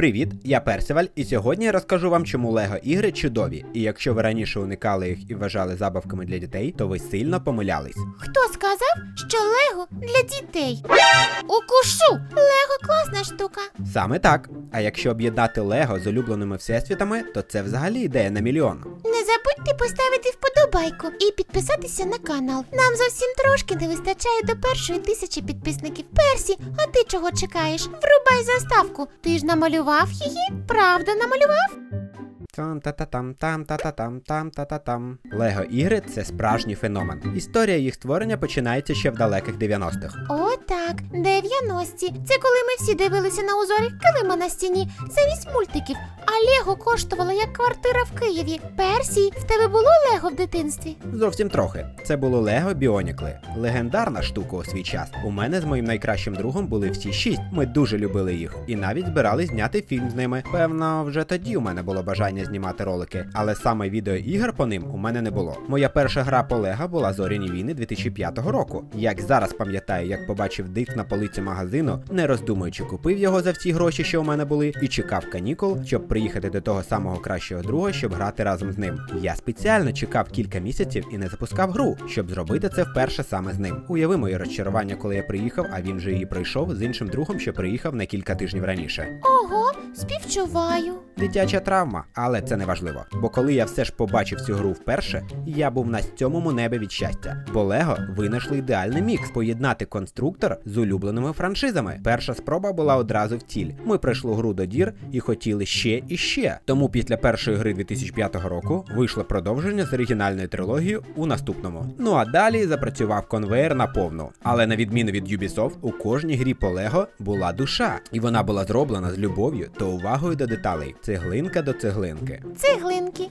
Привіт, я Персиваль, і сьогодні я розкажу вам, чому Лего ігри чудові. І якщо ви раніше уникали їх і вважали забавками для дітей, то ви сильно помилялись. Хто сказав, що Лего для дітей? Укушу! Лего класна штука. Саме так. А якщо об'єднати Лего з улюбленими всесвітами, то це взагалі ідея на мільйон. Забудьте поставити вподобайку і підписатися на канал. Нам зовсім трошки не вистачає до першої тисячі підписників. Персі, а ти чого чекаєш? Врубай заставку. Ти ж намалював її? Правда намалював? Там та та там там та та там там та та там. Лего ігри це справжній феномен. Історія їх створення починається ще в далеких 90-х. О, так, 90-ті. Це коли ми всі дивилися на узорі килима на стіні замість мультиків. А Лего коштувало як квартира в Києві. Персі, в тебе було Лего в дитинстві? Зовсім трохи. Це було Лего Біонікли. Легендарна штука у свій час. У мене з моїм найкращим другом були всі шість. Ми дуже любили їх і навіть збирались зняти фільм з ними. Певно, вже тоді у мене було бажання знімати ролики, але саме відеоігр по ним у мене не було. Моя перша гра по Лего була Зоряні війни 2005 року. Як зараз пам'ятаю, як побачив диск на полиці магазину, не роздумуючи, купив його за всі гроші, що у мене були, і чекав канікул, щоб приїхати до того самого кращого друга, щоб грати разом з ним. Я спеціально чекав кілька місяців і не запускав гру, щоб зробити це вперше саме з ним. Уяви моє розчарування, коли я приїхав, а він вже її пройшов з іншим другом, що приїхав на кілька тижнів раніше. Ого, співчуваю. Дитяча травма, але це не важливо. Бо коли я все ж побачив цю гру вперше, я був на сьомому небі від щастя. Бо Лего винайшли ідеальний мікс поєднати конструктор з улюбленими франшизами. Перша спроба була одразу в ціль. Ми пройшли гру до дір і хотіли ще і ще. Тому після першої гри 2005 року вийшло продовження з оригінальною трилогією у наступному. Ну а далі запрацював конвейер на повну. Але на відміну від Ubisoft, у кожній грі по Лего була душа, і вона була зроблена з любов'ю та увагою до деталей, цеглинка до цеглинки. Цеглинки.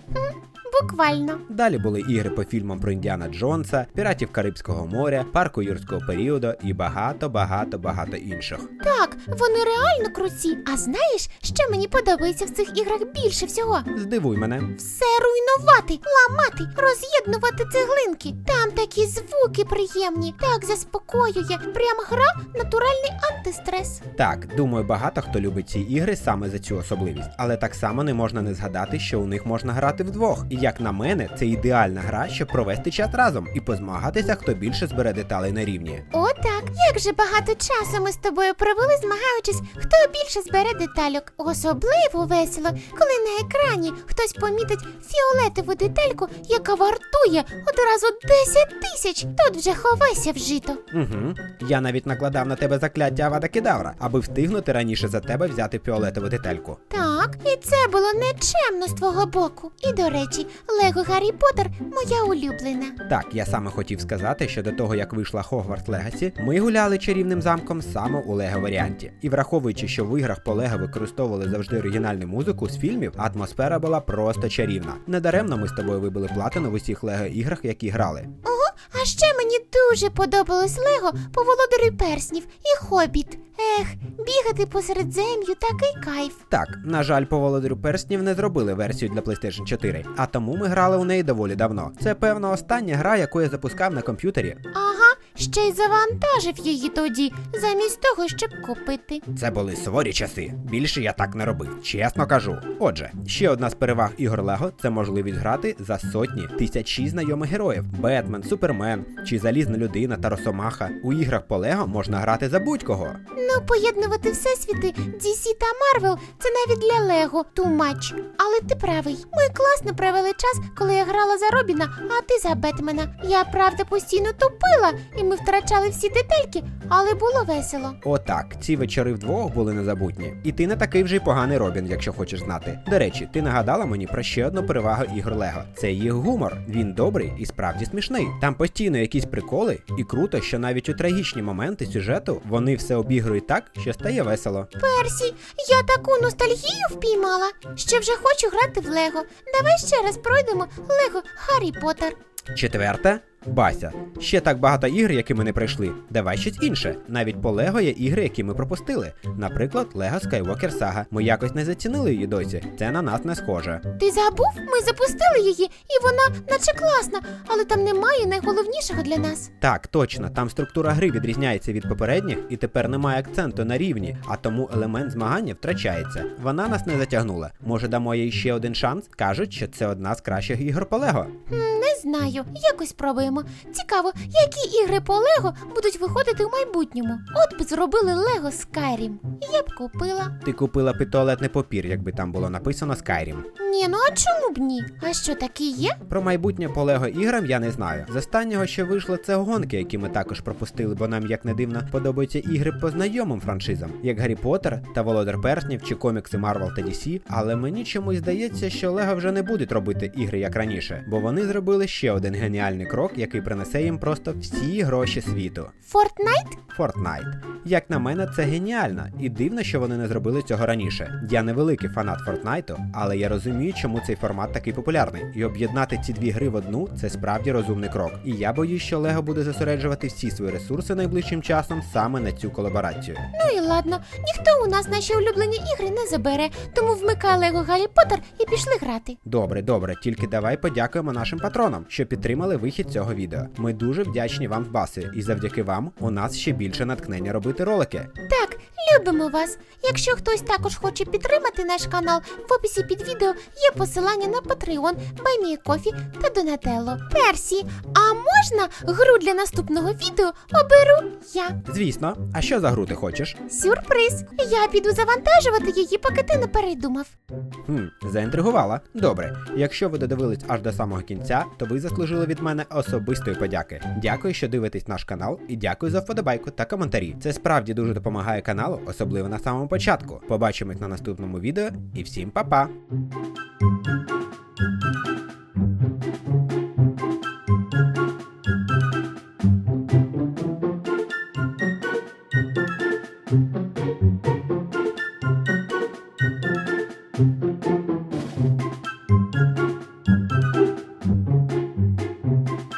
Буквально. Далі були ігри по фільмам про Індіана Джонса, піратів Карибського моря, парку юрського періоду і багато, багато, багато інших. Так, вони реально круті. А знаєш, що мені подобається в цих іграх більше всього? Здивуй мене. Все руйнувати, ламати, роз'єднувати цеглинки. Там такі звуки приємні, так заспокоює. Прямо гра натуральний антистрес. Так, думаю, багато хто любить ці ігри саме за цю особливість, але так само не можна не згадати, що у них можна грати вдвох. І як на мене, це ідеальна гра, щоб провести час разом і позмагатися, хто більше збере деталей на рівні. О, так. Як же багато часу ми з тобою провели, змагаючись, хто більше збере детальок. Особливо весело, коли на екрані хтось помітить фіолетову детальку, яка вартує одразу 10 тисяч. Тут вже ховайся в жито. Угу. Я навіть накладав на тебе закляття Авада Кедавра, аби встигнути раніше за тебе взяти фіолетову детальку. Так, і це було нечемно з твого боку. І до речі, Лего Гаррі Поттер моя улюблена. Так, я саме хотів сказати, що до того як вийшла Хогвартс Легасі, ми гуляли чарівним замком саме у Лего варіанті. І враховуючи, що в іграх по Лего використовували завжди оригінальну музику з фільмів, атмосфера була просто чарівна. Недаремно ми з тобою вибили платину в усіх Лего іграх, які грали. Ого, а ще мені дуже подобалось Лего по володарю перснів і хобіт. Ех, бігати посеред землю такий кайф. Так, на жаль, по володарю перснів не зробили версію для PlayStation 4, а тому ми грали у неї доволі давно. Це певно остання гра, яку я запускав на комп'ютері. Ага, ще й завантажив її тоді, замість того, щоб купити. Це були суворі часи. Більше я так не робив, чесно кажу. Отже, ще одна з переваг ігор Лего це можливість грати за сотні тисячі знайомих героїв: Бетмен, Супермен чи Залізна людина та Росомаха. У іграх по Лего можна грати за будь-кого. Ну, поєднувати всесвіти DC та Marvel – це навіть для Лего too much. Але ти правий. Ми класно провели час, коли я грала за Робіна, а ти за Бетмена. Я правда постійно тупила, і ми втрачали всі детальки, але було весело. Отак, ці вечори вдвох були незабутні. І ти не такий вже й поганий Робін, якщо хочеш знати. До речі, ти нагадала мені про ще одну перевагу ігор Лего. Це їх гумор. Він добрий і справді смішний. Там постійно якісь приколи, і круто, що навіть у трагічні моменти сюжету вони все обігрують так, що стає весело. Персі, я таку ностальгію впіймала, що вже хочу грати в Лего. Давай ще раз пройдемо Лего Гаррі Поттер. Четверте. Бася, ще так багато ігр, які ми не пройшли. Давай щось інше. Навіть по Лего є ігри, які ми пропустили. Наприклад, Lego Skywalker Saga. Ми якось не зацінили її досі. Це на нас не схоже. Ти забув? Ми запустили її, і вона наче класна, але там немає найголовнішого для нас. Так, точно, там структура гри відрізняється від попередніх, і тепер немає акценту на рівні, а тому елемент змагання втрачається. Вона нас не затягнула. Може, дамо їй ще один шанс? Кажуть, що це одна з кращих ігор по Лего. Не знаю, якось спробуємо. Цікаво, які ігри по Лего будуть виходити в майбутньому. От би зробили Лего Skyrim. Я б купила. Ти купила б і туалетний папір, якби там було написано Skyrim. Ні, ну а чому б ні? А що такі є? Про майбутнє по Лего іграм я не знаю. З останнього, що вийшло, це гонки, які ми також пропустили, бо нам, як не дивно, подобаються ігри по знайомим франшизам, як Гаррі Поттер та Володар Перснів чи комікси Marvel та DC, але мені чомусь здається, що Лего вже не будуть робити ігри як раніше, бо вони зробили ще один геніальний крок, який принесе їм просто всі гроші світу. Fortnite? Fortnite. Як на мене, це геніально, і дивно, що вони не зробили цього раніше. Я не великий фанат Fortnite, але я розумію, чому цей формат такий популярний. І об'єднати ці дві гри в одну це справді розумний крок. І я боюсь, що Лего буде зосереджувати всі свої ресурси найближчим часом саме на цю колаборацію. Ну і ладно, ніхто у нас наші улюблені ігри не забере, тому вмикай Лего Гаррі Поттер і пішли грати. Добре, добре, тільки давай подякуємо нашим патронам, що підтримали вихід цього відео. Ми дуже вдячні вам з баси, і завдяки вам у нас ще більше натхнення робити ролики. Так, любимо вас. Якщо хтось також хоче підтримати наш канал, в описі під відео є посилання на Patreon, Кофі та Донателло. Персі, а можна гру для наступного відео оберу я. Звісно, а що за гру ти хочеш? Сюрприз! Я піду завантажувати її, поки ти не передумав. Хм, заінтригувала. Добре, якщо ви додивились аж до самого кінця, то ви заслужили від мене особистої подяки. Дякую, що дивитесь наш канал, і дякую за вподобайку та коментарі. Це справді дуже допомагає каналу, особливо на самому початку. Побачимось на наступному відео і всім па-па!